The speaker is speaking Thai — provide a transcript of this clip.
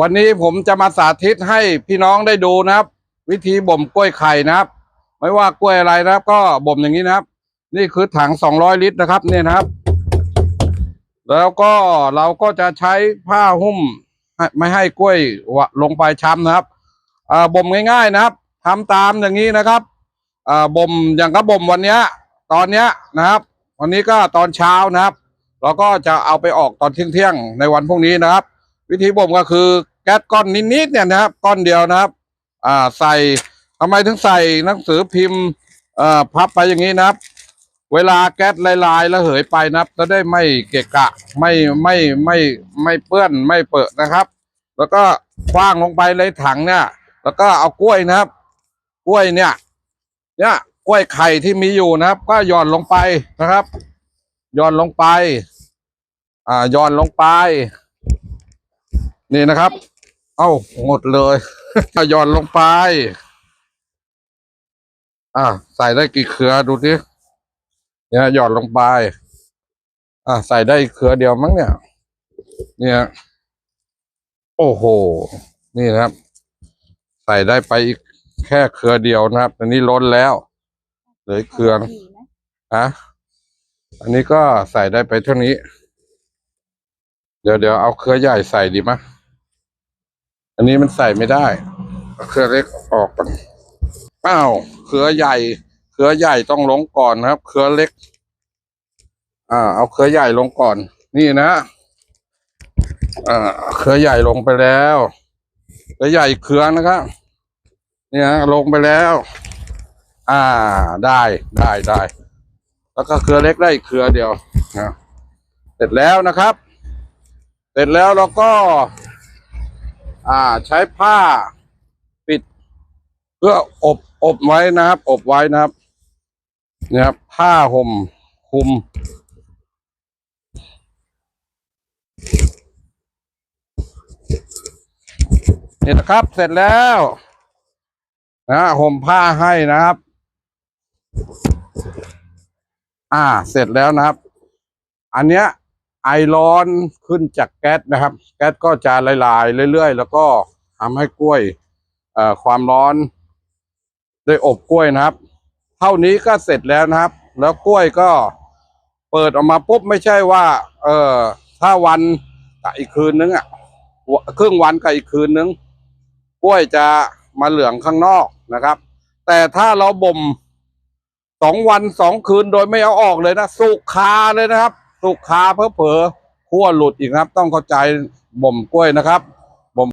วันนี้ผมจะมาสาธิตให้พี่น้องได้ดูนะครับ วิธีบ่มกล้วยไข่นะครับ ไม่ว่ากล้วยอะไรนะครับ ก็บ่มอย่างนี้นะครับ นี่คือถังสองร้อยลิตรนะครับเนี่ยนะครับ แล้วก็เราก็จะใช้ผ้าหุ้ม ไม่ให้กล้วยวะลงไปช้ำนะครับบ่มง่าย ๆนะครับทำตามอย่างนี้นะครับบ่มอย่างก็บ่มวันเนี้ยตอนเนี้ยนะครับ วันนี้ก็ตอนเช้านะครับแล้วก็จะเอาไปออกตอนเที่ยงๆในวันพรุ่งนี้นะครับ วิธีบ่มก็คือแก๊สก้อนนิดๆเนี่ยนะครับ ก้อนเดียวนะครับ อ่าใส่ทำไมถึงใส่หนังสือพิมพ์เอ่อพับไปอย่างนี้นะครับ เวลาแก๊สลายๆแล้วเหยไปนะครับ จะได้ไม่เกะกะไม่ไม่ไม่ไม่เปื้อนไม่เปิดนะครับ แล้วก็คว้างลงไปในถังเนี่ย แล้วก็เอากล้วยนะครับ กล้วยเนี่ย เนี่ยกล้วยไข่ที่มีอยู่นะครับ ก็หย่อนลงไปนะครับหย่อนลงไป อ่าหย่อนลงไป นี่นะครับ เอ้าหมดเลยหย่อนลงไป อ่าใส่ได้กี่เครือดูดิเนี่ยหย่อนลงไป อ่าใส่ได้เครือเดียวมั้งเนี่ย เนี่ย โอ้โห นี่นะครับ ใส่ได้ไปอีกแค่เครือเดียวนะครับ อันนี้ล้นแล้วเหลือเครือดีไหมฮะอันนี้ก็ใส่ได้ไปเท่านี้ เดี๋ยวเดี๋ยวเอาเครือใหญ่ใส่ดีมะอั นนี้มันใส่ไม่ได้เครือเล็กออกก่อนอ้าวเครือใหญ่ เครือใหญ่ต้องลงก่อนนะครับ เครือเล็ก อ่า เอาเครือใหญ่ลงก่อน นี่นะอ่าเครือใหญ่ลงไปแล้วเครือใหญ่เครือนะครับเนี่ยลงไปแล้ว อ่า ได้ได้ได้แล้วก็เครือเล็กได้เครือเดียวนะเสร็จแล้วนะครับ เสร็จแล้วเราก็ อ่าใช้ผ้าปิด เพื่ออบอบไว้นะครับ อบไว้นะครับเนี่ยครับผ้าห่มคุม นี่นะครับเสร็จแล้วนะห่มผ้าให้นะครับ อ่า เสร็จแล้วนะครับ อันเนี้ย ไอร้อนขึ้นจากแก๊สนะครับ แก๊สก็จะละลายเรื่อยๆ แล้วก็ทำให้กล้วยความร้อนได้อบกล้วยนะครับ เท่านี้ก็เสร็จแล้วนะครับ แล้วกล้วยก็เปิดออกมาปุ๊บไม่ใช่ว่า เออถ้าวันกับอีกคืนนึงอะครึ่งวันกับอีกคืนนึง กล้วยจะมาเหลืองข้างนอกนะครับ แต่ถ้าเราบ่มสองวันสองคืนโดยไม่เอาออกเลยนะสุกคาเลยนะครับ สุกคาเพอเพอขั้วหลุดอีกนะครับ ต้องเข้าใจบ่มกล้วยนะครับ